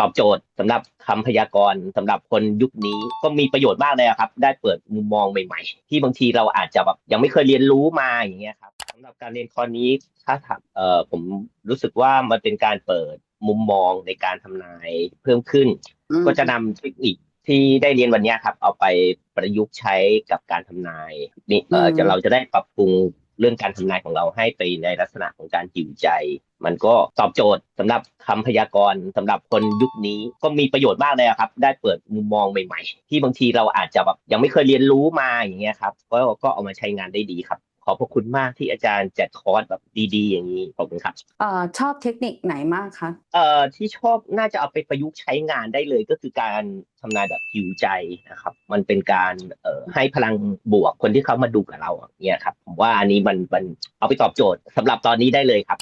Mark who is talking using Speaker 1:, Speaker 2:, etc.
Speaker 1: ตอบโจทย์สำหรับคำพยากรณ์สำหรับคนยุคนี้ก็มีประโยชน์มากเลยอะครับ ได้เปิดมุมมองใหม่ ๆ ที่บางทีเราอาจจะแบบยังไม่เคยเรียนรู้มาอย่างเงี้ยครับสำหรับการเรียนคอร์สนี้ถ้าถามเอ่อผมรู้สึกว่ามันเป็นการเปิดมุมมองในการทำนายเพิ่มขึ้น
Speaker 2: อืม
Speaker 1: ก็จะนำเทคนิคที่ได้เรียนวันเนี้ยครับ เอาไปประยุกต์ใช้กับการทำนายนี่เออจะเราจะได้ปรับปรุงเรื่องการทำนายของเราให้ไปในลักษณะของการหิวใจ มันก็ตอบโจทย์สำหรับคำพยากรณ์สำหรับคนยุคนี้ก็มีประโยชน์มากเลยอะครับ ได้เปิดมุมมองใหม่ ๆ ที่บางทีเราอาจจะแบบยังไม่เคยเรียนรู้มาอย่างเงี้ยครับก็ก็เอามาใช้งานได้ดีครับขอบพระคุณมากที่อาจารย์จัดคอร์สแบบดีๆ อย่างนี้ขอบคุณครับ
Speaker 2: เอ่อชอบเทคนิคไหนมากคะ
Speaker 1: เอ่อที่ชอบน่าจะเอาไปประยุกต์ใช้งานได้เลยก็คือการทำนายแบบหิวใจนะครับ มันเป็นการเอ่อให้พลังบวกคนที่เขามาดูกับเราอย่างเนี่ยครับผมว่าอันนี้มันมันเอาไปตอบโจทย์สำหรับตอนนี้ได้เลยครับ